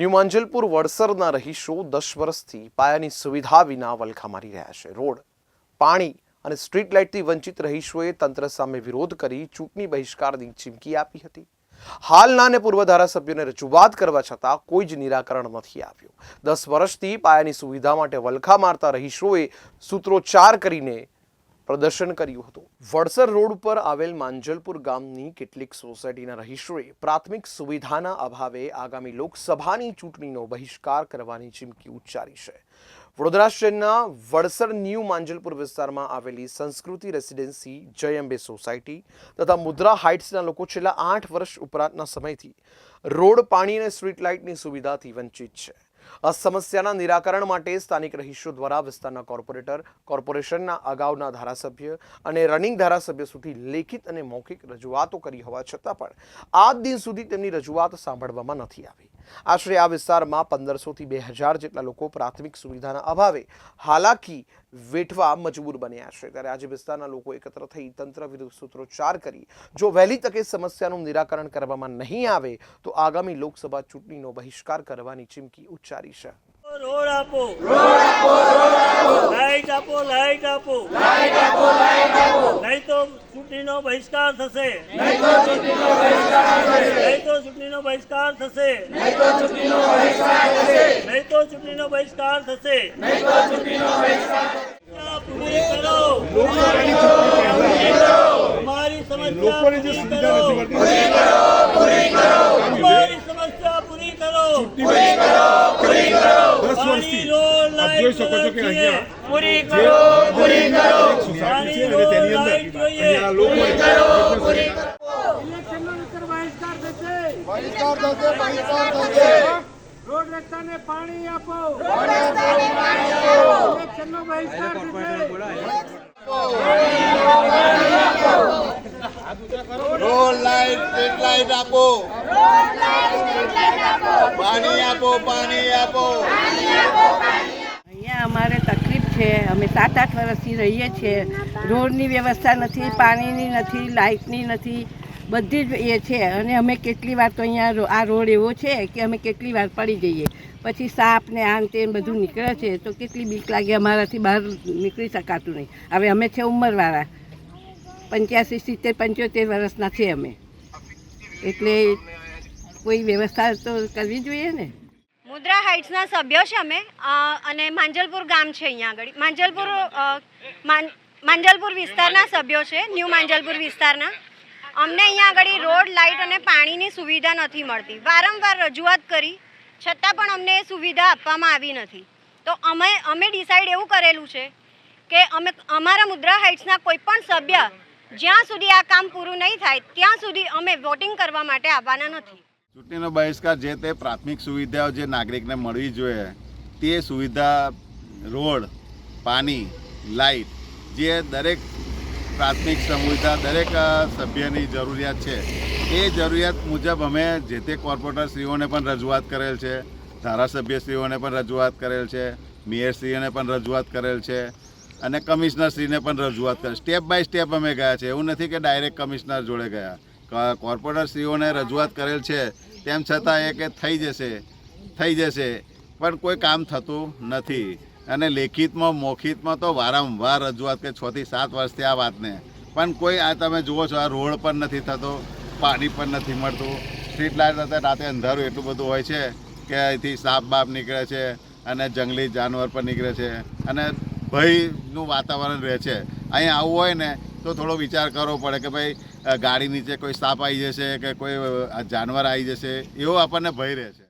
New Manjalpur વડસરના રહીશો દસ વર્ષથી પાયાની સુવિધા વિના વલખા મારી રહ્યા છે. રોડ, પાણી અને સ્ટ્રીટ લાઇટથી વંચિત રહીશોએ તંત્ર સામે વિરોધ કરી ચૂંટણી બહિષ્કારની ચીમકી આપી હતી. હાલના અને પૂર્વ ધારાસભ્યોને રજૂઆત કરવા છતાં કોઈ જ નિરાકરણ નથી આવ્યું દસ વર્ષથી પાયાની સુવિધા માટે વલખા મારતા રહીશોએ સૂત્રોચ્ચાર કરીને પ્રદર્શન કર્યું હતું. વડસર રોડ પર આવેલ માંજલપુર ગામની કેટલીક સોસાયટીના રહીશોએ પ્રાથમિક સુવિધાના અભાવે આગામી લોકસભાની ચૂંટણીનો બહિષ્કાર કરવાની ચીમકી ઉચ્ચારી છે. વડોદરા શહેરના વડસર ન્યૂ માંજલપુર વિસ્તારમાં આવેલી સંસ્કૃતિ રેસિડેન્સી જય અંબે સોસાયટી તથા મુદ્રા હાઇટ્સના લોકો છેલ્લા આઠ વર્ષ ઉપરાંતના સમયથી રોડ પાણી અને સ્ટ્રીટ લાઇટની સુવિધાથી વંચિત છે. આ સમસ્યાના નિરાકરણ માટે સ્થાનિક રહીશો દ્વારા વિસ્તારના કોર્પોરેટર, કોર્પોરેશનના અગાઉના ધારાસભ્ય અને રનિંગ ધારાસભ્ય સુધી લેખિત અને મૌખિક રજૂઆતો કરી હોવા છતાં પણ આજ દિન સુધી તેમની રજૂઆત સાંભળવામાં નથી આવી. આશરે આ વિસ્તારમાં પંદરસોથી બે હજાર જેટલા લોકો પ્રાથમિક સુવિધાના અભાવે હાલાકી વેઠવા મજબૂર બન્યા છે. ત્યારે આજે વિસ્તારના લોકો એકત્ર થઈ તંત્ર વિરુદ્ધ સૂત્રોચ્ચાર કરી, જો વહેલી તકે સમસ્યાનું નિરાકરણ કરવામાં નહીં આવે, તો આગામી લોકસભા ચૂંટણીનો બહિષ્કાર કરવાની ચીમકી ઉચ્ચારી છે. રોડ આપો. રોડ આપો રોડ આપો. લાઈટ આપો લાઈટ આપો લાઈટ આપો લાઈટ આપો નહીં તો ચૂંટણીનો બહિષ્કાર થશે. નહીં તો ચૂંટણીનો બહિષ્કાર થશે. નહીં તો ચૂંટણીનો બહિષ્કાર થશે. નહીં તો ચૂંટણીનો બહિષ્કાર થશે નહીં તો ચૂંટણીનો બહિષ્કાર થશે નહીં તો ચૂંટણીનો બહિષ્કાર પૂરી કરો. અમારી સમસ્યા પૂરી કરો. પૂરી કરો પૂરી કરો અમારી સમસ્યા પૂરી કરો. પૂરી કરો. દસ વર્ષથી રોડ આપ જોઈ શકો છો કે અહીંયા પૂરી કરો પૂરી કરો. સોસાયટી છે અને તેની અંદર. અહીંયા લોકો ઇલેક્શનનો નહીંતર બહિષ્કાર થશે. બહિષ્કાર થશે બહિષ્કાર થશે. રોડ રસ્તાને પાણી આપો. રોડ રસ્તાને પાણી આપો. ઇલેક્શનનો બહિષ્કાર થશે. રોડ લાઈટ સ્ટ્રીટ લાઈટ આપો. પાણી આપો પાણી આપો. અહીંયા અમારે તકલીફ છે. અમે સાત આઠ વર્ષથી રહીએ છીએ. રોડની વ્યવસ્થા નથી, પાણીની નથી, લાઇટની નથી, બધી જ એ છે. અને અમે કેટલી વાર તો અહીંયા આ રોડ એવો છે કે અમે કેટલી વાર પડી જઈએ. પછી સાપ ને આન તે બધું નીકળે છે, તો કેટલી બીક લાગે અમારાથી બહાર નીકળી શકાતું નહીં. હવે અમે છે ઉંમરવાળા. પંચ્યાસી, સિત્તેર, પંચોતેર વર્ષના છે અમે. એટલે કોઈ વ્યવસ્થા તો કરવી જોઈએ ને? મુદ્રા હાઇટ્સના સભ્યો છે અમે અને માંજલપુર ગામ છે અહીંયા આગળ. માંજલપુર માંજલપુર વિસ્તારના સભ્યો છે, ન્યૂ માંજલપુર વિસ્તારના. અમને અહીંયા આગળ રોડ, લાઇટ અને પાણીની સુવિધા નથી મળતી. વારંવાર રજૂઆત કરી, છતાં પણ અમને એ સુવિધા આપવામાં આવી નથી. તો અમે અમે ડિસાઈડ એવું કરેલું છે કે અમે, અમારા મુદ્રા હાઇટ્સના કોઈ પણ સભ્ય જ્યાં સુધી આ કામ પૂરું નહીં થાય, ત્યાં સુધી અમે વોટિંગ કરવા માટે આવવાના નથી. ચૂંટણીનો બહિષ્કાર જે તે પ્રાથમિક સુવિધાઓ જે નાગરિકને મળવી જોઈએ, તે સુવિધા, રોડ, પાણી, લાઇટ, જે દરેક પ્રાથમિક સુવિધા, દરેક સભ્યની જરૂરિયાત છે, એ જરૂરિયાત મુજબ અમે જે તે કોર્પોરેટરશ્રીઓને પણ રજૂઆત કરેલ છે, ધારાસભ્યશ્રીઓને પણ રજૂઆત કરેલ છે, મેયરશ્રીઓને પણ રજૂઆત કરેલ છે અને કમિશનરશ્રીને પણ રજૂઆત કરેલ. સ્ટેપ બાય સ્ટેપ અમે ગયા છે. એવું નથી કે ડાયરેક્ટ કમિશનર જોડે ગયા. કોર્પોરેટરશ્રીઓને રજૂઆત કરેલ છે. તેમ છતાં એ કે થઈ જશે થઈ જશે. પણ કોઈ કામ થતું નથી. અને લેખિતમાં, મૌખિતમાં તો વારંવાર રજૂઆત કે છથી સાત વર્ષથી આ વાતને. પણ કોઈ આ તમે જુઓ છો, આ રોડ પણ નથી થતો, પાણી પણ નથી મળતું. સ્ટ્રીટ લાઇટ હતા રાતે અંધારું એટલું બધું હોય છે કે અહીંથી સાપ બાપ નીકળે છે અને જંગલી જાનવર પણ નીકળે છે. અને ભયનું વાતાવરણ રહે છે. અહીં આવવું હોય ને, તો થોડો વિચાર કરવો પડે કે ભાઈ ગાડી નીચે કોઈ સાપ આવી જશે કે કોઈ જાનવર આવી જશે, એવો આપણને ભય રહે છે.